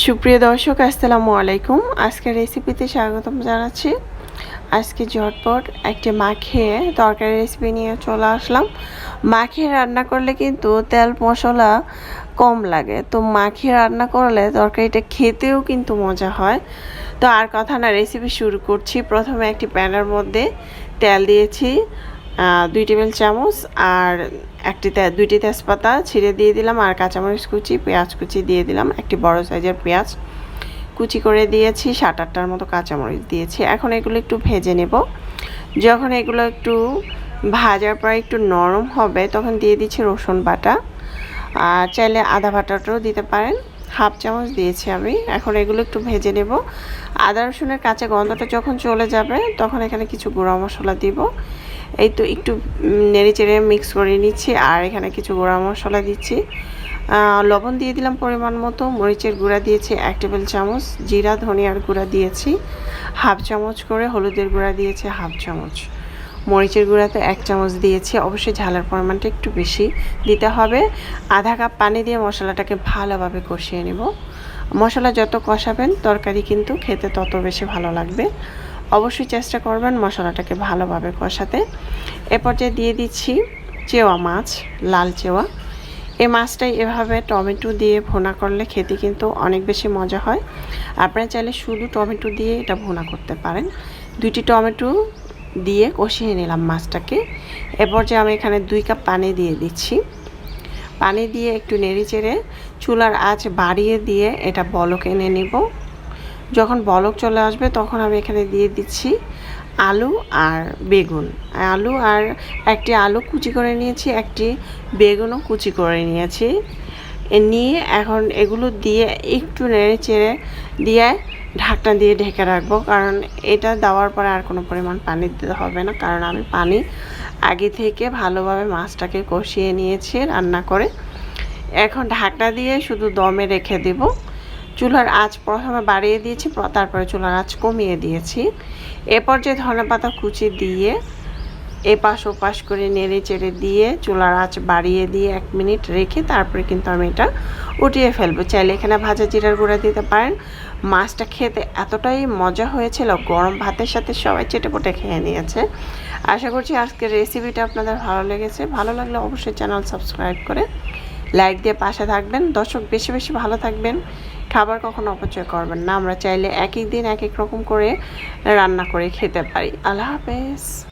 সুপ্রিয় দর্শক, আসসালামু আলাইকুম। আজকের রেসিপিতে স্বাগতম জানাচ্ছি। আজকে ঝটপট একটি মাখিয়ে তরকারি রেসিপি নিয়ে চলে আসলাম। মাখিয়ে রান্না করলে কিন্তু তেল মশলা কম লাগে। তো মাখিয়ে রান্না করলে তরকারিটা খেতেও কিন্তু মজা হয়। তো আর কথা না রেসিপি শুরু করছি। প্রথমে একটি প্যানের মধ্যে তেল দিয়েছি। দুই টেবিল চামচ আর একটি দুইটি তেজপাতা ছিঁড়ে দিয়ে দিলাম আর কাঁচামরিচ কুচি, পেঁয়াজ কুচি দিয়ে দিলাম, একটি বড় সাইজের পেঁয়াজ কুচি করে দিয়েছি, সাত আটটার মতো কাঁচামরিচ দিয়েছি। এখন এগুলো একটু ভেজে নেব। যখন এগুলো একটু ভাজার পর একটু নরম হবে, তখন দিয়ে দিচ্ছি রসুন বাটা। আর চাইলে আদা বাটাটাও দিতে পারেন। হাফ চামচ দিয়েছি আমি। এখন এগুলো একটু ভেজে নেব। আদা রসুনের কাঁচা গন্ধটা যখন চলে যাবে, তখন এখানে কিছু গুঁড়া মশলা দিব। এই তো একটু নেড়ে চেড়ে মিক্স করে নিচ্ছি আর এখানে কিছু গোড়া মশলা দিচ্ছি। লবণ দিয়ে দিলাম পরিমাণ মতো, মরিচের গুঁড়া দিয়েছি এক টেবিল চামচ, জিরা, ধনিয়ার গুঁড়া দিয়েছি, হাফ চামচ করে হলুদের গুঁড়া দিয়েছি, হাফ চামচ। মরিচের গুঁড়াতে এক চামচ দিয়েছি, অবশ্যই ঝালের পরিমাণটা একটু বেশি দিতে হবে। আধা কাপ পানি দিয়ে মশলাটাকে ভালোভাবে কষিয়ে নেব। মশলা যত কষাবেন, তরকারি কিন্তু খেতে তত বেশি ভালো লাগবে। অবশ্যই চেষ্টা করবেন মশলাটাকে ভালোভাবে কষাতে। এ পর্যায়ে দিয়ে দিচ্ছি চেওয়া মাছ, লাল চেওয়া। এই মাছটাই এভাবে টমেটো দিয়ে ভুনা করলে খেতে কিন্তু অনেক বেশি মজা হয়। আপনারা চাইলে শুধু টমেটো দিয়ে এটা ভুনা করতে পারেন। দুইটি টমেটো দিয়ে কষিয়ে নিলাম মাছটাকে। এরপর যে আমি এখানে দুই কাপ পানি দিয়ে দিচ্ছি। পানি দিয়ে একটু নেড়ে চেড়ে চুলার আঁচ বাড়িয়ে দিয়ে এটা বলক এনে নেব। যখন বলক চলে আসবে, তখন আমি এখানে দিয়ে দিচ্ছি আলু আর বেগুন। আলু আর একটি আলু কুচি করে নিয়েছি, একটি বেগুনও কুচি করে নিয়েছি। নিয়ে এখন এগুলো দিয়ে একটু নেড়ে চেড়ে দিয়ে ঢাকনা দিয়ে ঢেকে রাখব, কারণ এটা দেওয়ার পরে আর কোনো পরিমাণ পানি দিতে হবে না, কারণ আমি পানি আগে থেকে ভালোভাবে মাছটাকে কষিয়ে নিয়েছি রান্না করে। এখন ঢাকনা দিয়ে শুধু দমে রেখে দেব। চুলার আঁচ প্রথমে বাড়িয়ে দিয়েছি তারপরে চুলার আঁচ কমিয়ে দিয়েছি। এরপর যে ধনে পাতা কুচি দিয়ে এপাশ ওপাশ করে নেড়ে চেড়ে দিয়ে চুলার আঁচ বাড়িয়ে দিয়ে এক মিনিট রেখে তারপরে কিন্তু আমি এটা উঠিয়ে ফেলব। চাইলে এখানে ভাজা জিরার গুঁড়া দিতে পারেন। মাছটা খেতে এতটাই মজা হয়েছিল, গরম ভাতের সাথে সবাই চেটেপুটে খেয়ে নিয়েছে। আশা করছি আজকের রেসিপিটা আপনাদের ভালো লেগেছে। ভালো লাগলে অবশ্যই চ্যানেল সাবস্ক্রাইব করে লাইক দিয়ে পাশে থাকবেন। দর্শক বেশি বেশি ভালো থাকবেন। খাবার কখনো অপচয় করবেন না। আমরা চাইলে এক এক দিন এক এক রকম করে রান্না করে খেতে পারি। আল্লাহ হাফেজ।